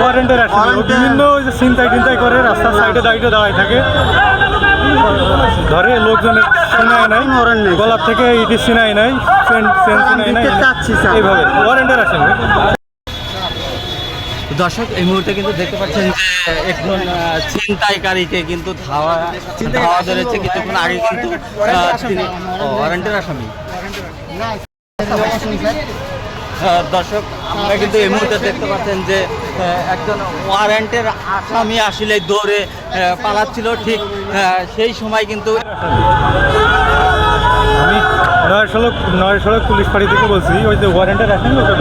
ওয়ারেন্টের আছে ও বিভিন্ন ওই যে চিন্তায় টিন্তায় করে রাস্তার সাইডে দাঁড়িয়ে দাঁড়ায় থাকে। ধরে লোকজনের চিনায় নাই গলার থেকে ইটি চিনায় নাই চেন চেন চিনায় নাই। এইভাবে। ওয়ারেন্টের আসেন দর্শক এই মুহূর্তে কিন্তু দেখতে পাচ্ছেন যে একজন ছিনতাইকারীকে কিন্তু ধাওয়া ধাওয়া ধরেছে কিছুক্ষণ আগে কিন্তু তিনি ওয়ারেন্টের আসামি। দর্শক আমরা কিন্তু এই মুহূর্তে দেখতে পাচ্ছেন যে একজন ওয়ারেন্টের আসামি আসলে দৌড়ে পালাচ্ছিল ঠিক সেই সময় কিন্তু আমি নয় সড়ক নয় সড়ক পুলিশ ফাঁড়ি থেকে বলছি ওই যে ওয়ারেন্টের আসামি ওটা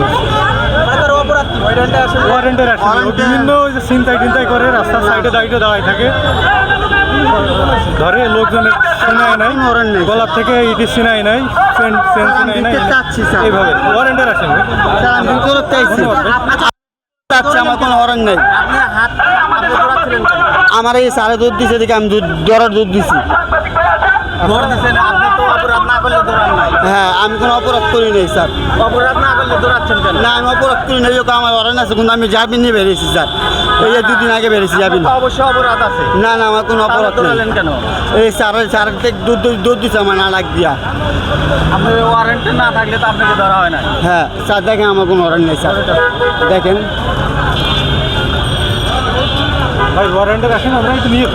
ওয়ারেন্টের আসেন বিভিন্ন ওই যে চিন্তায় টিন্তায় করে রাস্তার সাইডে দাঁড়িয়ে দাঁড়ায় থাকে। ধরে লোকজনের চিনায় নাই গলার থেকে ইটি চিনায় নাই চেন চেন চিনায় নাই। এইভাবে ওয়ারেন্টের আমার কোনো হরণ নেই। আমার এই সাড়ে দুধ দিছে দেখে আমি দুধ দরার দুধ দিছি। হ্যাঁ আমি কোনো অপরাধ করি নাই স্যার। অপরাধ না করলে দৌড়াচ্ছেন কেন? না আমি অপরাধ করি নাই ওকে আমার আছে কিন্তু আমি জামিন নিয়ে বেরিয়েছি স্যার। এই যে দুদিন আগে বেরিয়েছি জামিন। অবশ্যই অপরাধ আছে। না না আমার কোনো অপরাধ নেই। কেন? এই থেকে দুধ দুধ- দিছে আমার না লাগ দিয়া। আপনার ওয়ারেন্ট না থাকলে তো আপনাকে ধরা হয় না। হ্যাঁ স্যার দেখেন আমার কোনো হরণ নেই স্যার। দেখেন। ভাই ওয়ারেন্টের আসেন আমরা একটু নিয়ে